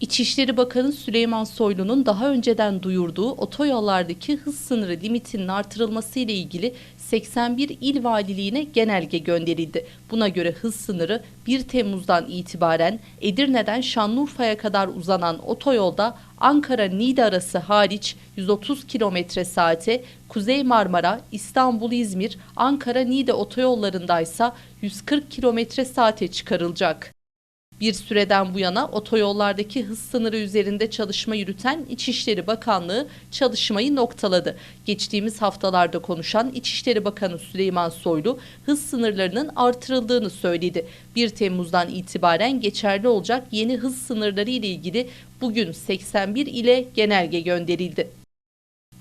İçişleri Bakanı Süleyman Soylu'nun daha önceden duyurduğu otoyollardaki hız sınırı limitinin artırılması ile ilgili 81 il valiliğine genelge gönderildi. Buna göre hız sınırı 1 Temmuz'dan itibaren Edirne'den Şanlıurfa'ya kadar uzanan otoyolda Ankara-Niğde arası hariç 130 km saate, Kuzey Marmara, İstanbul-İzmir, Ankara-Niğde otoyollarındaysa 140 km saate çıkarılacak. Bir süreden bu yana otoyollardaki hız sınırı üzerinde çalışma yürüten İçişleri Bakanlığı çalışmayı noktaladı. Geçtiğimiz haftalarda konuşan İçişleri Bakanı Süleyman Soylu hız sınırlarının artırıldığını söyledi. 1 Temmuz'dan itibaren geçerli olacak yeni hız sınırları ile ilgili bugün 81 ile genelge gönderildi.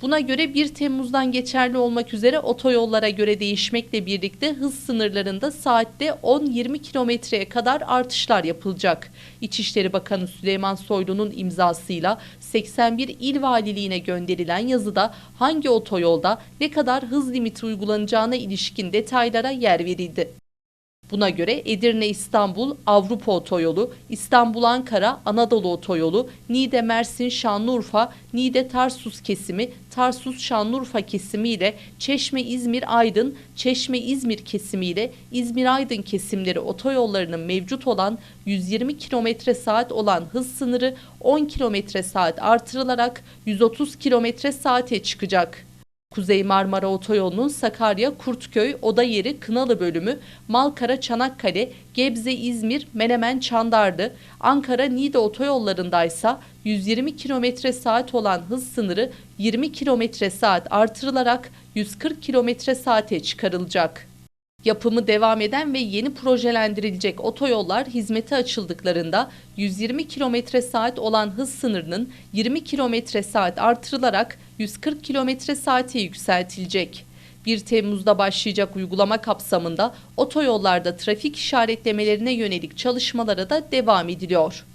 Buna göre 1 Temmuz'dan geçerli olmak üzere otoyollara göre değişmekle birlikte hız sınırlarında saatte 10-20 kilometreye kadar artışlar yapılacak. İçişleri Bakanı Süleyman Soylu'nun imzasıyla 81 il valiliğine gönderilen yazıda hangi otoyolda ne kadar hız limiti uygulanacağına ilişkin detaylara yer verildi. Buna göre Edirne-İstanbul Avrupa Otoyolu, İstanbul-Ankara Anadolu Otoyolu, Niğde-Mersin-Şanlıurfa, Niğde-Tarsus kesimi, Tarsus-Şanlıurfa kesimi ile Çeşme-İzmir-Aydın, Çeşme-İzmir kesimi ile İzmir-Aydın kesimleri otoyollarının mevcut olan 120 km saat olan hız sınırı 10 km saat artırılarak 130 km saate çıkacak. Kuzey Marmara Otoyolu'nun Sakarya, Kurtköy, Odayeri, Kınalı bölümü, Malkara, Çanakkale, Gebze, İzmir, Menemen, Çandarlı, Ankara, Niğde otoyollarındaysa 120 km saat olan hız sınırı 20 km saat artırılarak 140 km saate çıkarılacak. Yapımı devam eden ve yeni projelendirilecek otoyollar hizmete açıldıklarında 120 km saat olan hız sınırının 20 km saat artırılarak 140 km saate yükseltilecek. 1 Temmuz'da başlayacak uygulama kapsamında otoyollarda trafik işaretlemelerine yönelik çalışmalara da devam ediliyor.